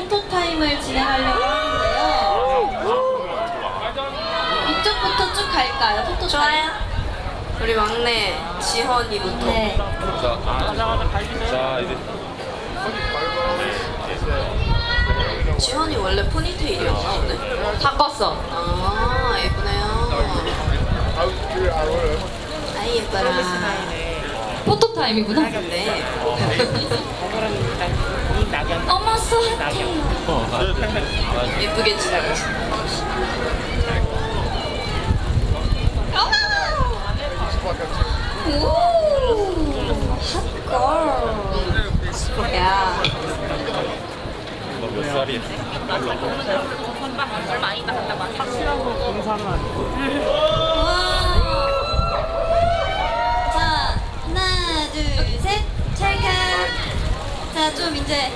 포토 타임을 진행하려고 하는데요. 이쪽부터 쭉 갈까요? 포토 타임. 좋아요. 우리 막내 지헌이부터. 네. 자 이제 지헌이 원래 포니테일이었나 오늘? 바꿨어. 아 예쁘네요. 아 예뻐라. 포토 타임이구나. 낙엽네. 이 낙엽. 어머 수학해. 예쁘게 지내고 오. 핫걸. 야. 몇 살이야? 얼마 많이 나갔다고 하셨어. 공사는 찰칵. 자, 좀 이제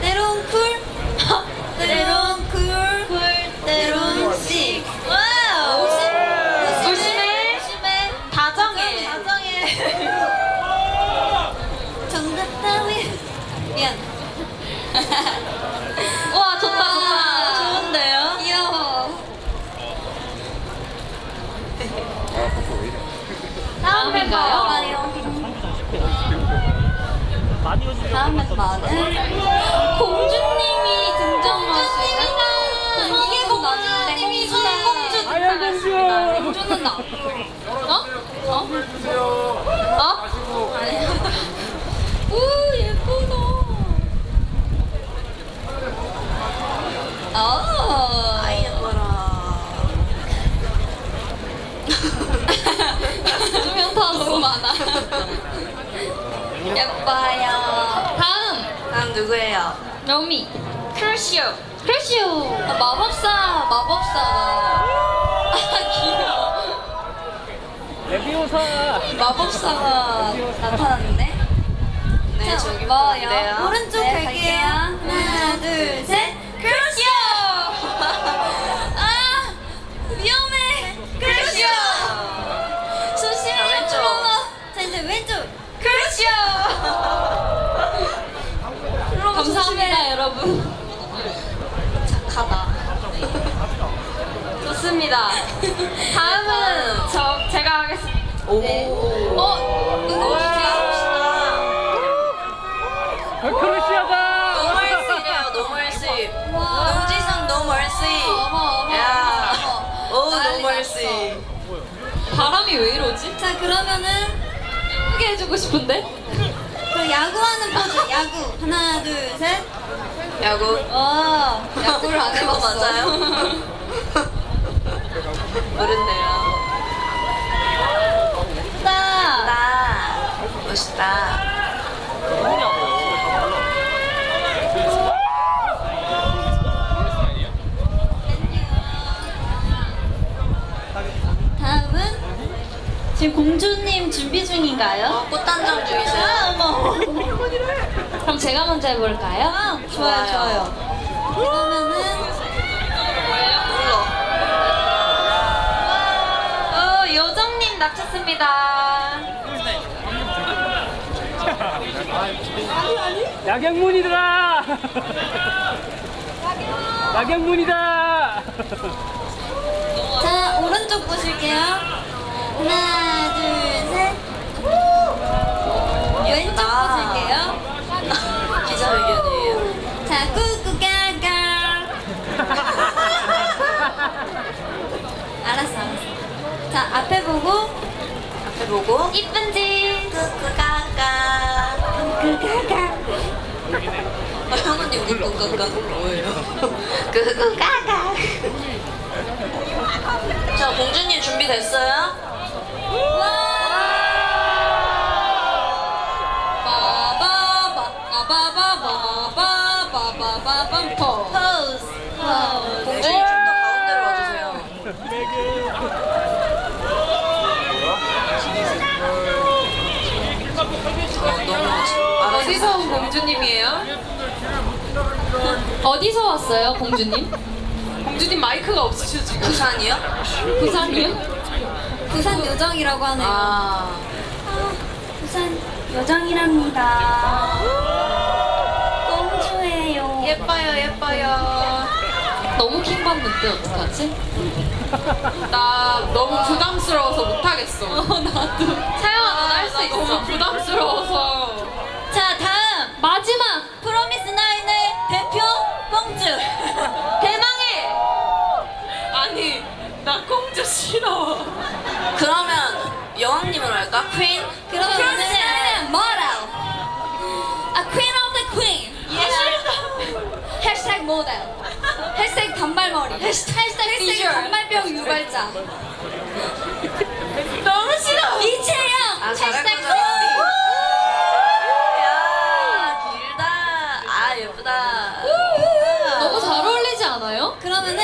때론 쿨, 때론 쿨, 쿨, 때론 씩. 와우. 조심해. 조심해. 조심해. 다정해. 다정해. 정답 따위. 미안. 다음 멤버는 공주님이 등장하시는 이게 공주님이 공주 공주. 공주는 나. 어? 어? 어? 아니야. 오 예쁘다. 어. 아이 예뻐라. 두명 다 너무 많아. 예뻐요. 누구예요? 로미 크루시오 크루시오 아, 마법사 마법사가 아 귀여워 레비오사. 마법사가 나타났네 네 자, 저기? 있는데요. 오른쪽 네, 갈게요. 하나, 둘, 셋. 좋습니다. 다음은 저 제가 하겠습니다. 오. 네. 어, 누구시죠? 크루시아다. No mercy래요. No mercy. 와. 노지선 no mercy. 어머, 어머, 야. 어머. 오 no 난리 mercy. 바람이 왜 이러지? 자 그러면은 크게 해주고 싶은데? 그 야구하는 포즈 야구 하나 둘 셋 야구. 와 야구를 안 그거 해봤어 맞아요? 모른대요. 나나 멋있다. 다음은 지금 공주님 준비 중인가요? 어, 꽃단장 중이세요? 아 어머 그럼 제가 먼저 해볼까요? 좋아요 좋아요. 좋아요 그러면은 닥쳤습니다. 야경문이더라! 야경문! 야경문이다! 자 앞에 보고 앞에 보고 이쁜지 꾸꾸까까. 꾸까까 아, 형언니 꾸꾸까까 뭐예요? 꾸꾸까까. 자 공주님 준비됐어요? 빠바바바바바바바바바밤 포즈 포즈 공주님 좀 더 가운데로 와주세요. 어, 너무 어디서 온 공주님이에요? 어디서 왔어요, 공주님? 공주님 마이크가 없으셔 지금. 부산이요? 부산이요? 부산 요정이라고 하네요. 아 부산 요정이랍니다. 공주예요. 예뻐요 예뻐요. 너무 킹 받는데 어떡하지? 나 너무 부담스러워서 못하겠어. 어 나도. 그러면 프로미스 오늘은 모델 A Queen of the Queen 해시태그 모델 해시태그 단발머리 해시태그 비주얼 단발병 유발자 너무 싫어. 이채영 아, 잘할 해시태그 거잖아. 퀸. 야 길다. 아 예쁘다. 너무 잘 어울리지 않아요? 그러면은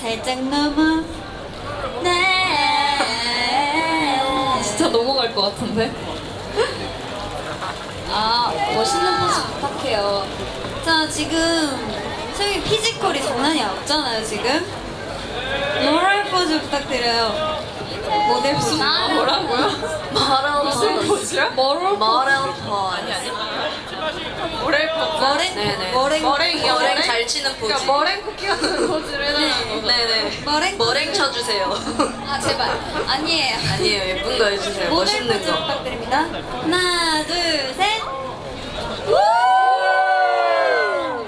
살짝 넘어 진짜 넘어갈 것 같은데 아 멋있는 포즈 부탁해요 자 지금 세미 피지컬이 장난이 없잖아요 지금 모럴 포즈 부탁드려요 모델 포즈 뭐라고요? 모델 무슨 포즈야? 모럴 모델 포즈. 모델 포즈. 머랭? 네네. 머랭 머랭이요. 머랭? 잘 치는 포즈. 그러니까 머랭 쿠키 같은 포즈를 해달라고 네네. 머랭? 머랭 쳐주세요. 아 제발. 아니에요. 아니에요. 예쁜 거 해주세요. 멋있는 포즈 거. 부탁드립니다. 하나 둘셋.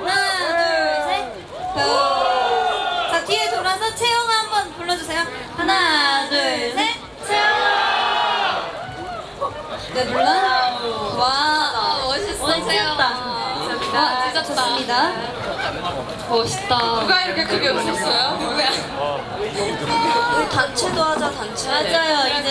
하나 둘셋자 뒤에 돌아서 채영아 한번 불러주세요. 하나 둘 셋. 채영아! 네 불러. 와 채영아 와 진짜 좋습니다. 멋있다. 누가 이렇게 크게 웃었어요? 누구야? 우리 단체도 하자 단체. 맞아요. 이제